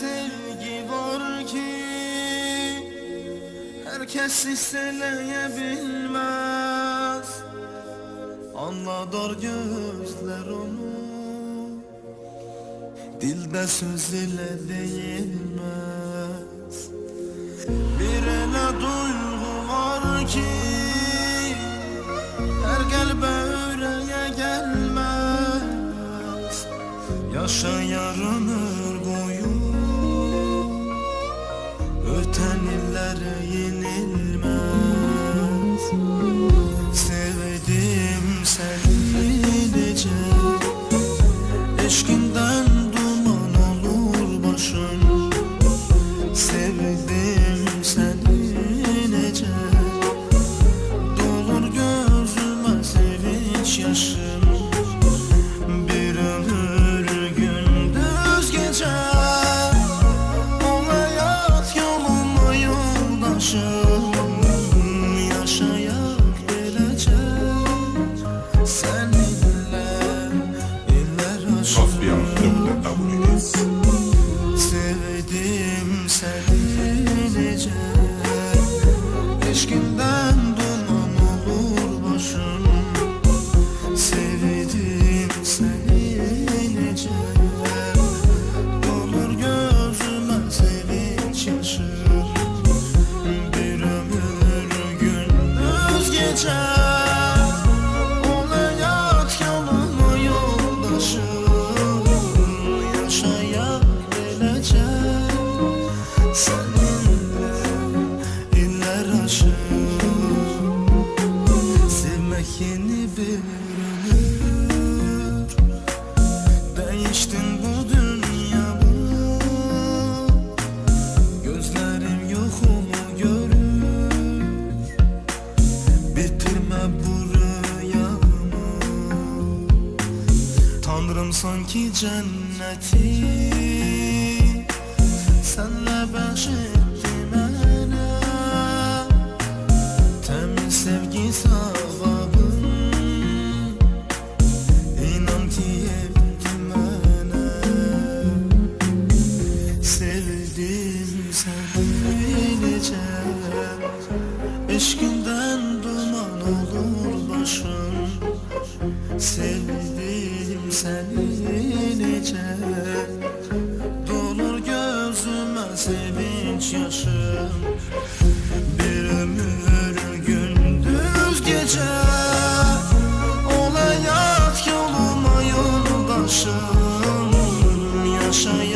sevgi var ki Herkes isteleyebilmez Anladar gözler onu Dilde söz ile değilmez. Bir ele duygu var ki Her gel böğreye gelmez. Yaşa yarınır boyu Öten illere yenilmez. Sevdim Sevmek yeni bir ömür Değiştin Tanrım sanki cenneti. Senle beşetti bana Temiz sevgi savabın İnan ki yetti bana Sevdim seni nece Eşkinden duman olur başım. Sevdim senin için Dolur gözüme sevinç yaşım Bir ömür gece. Ol hayat yoluma yoldaşım. Yaşayın.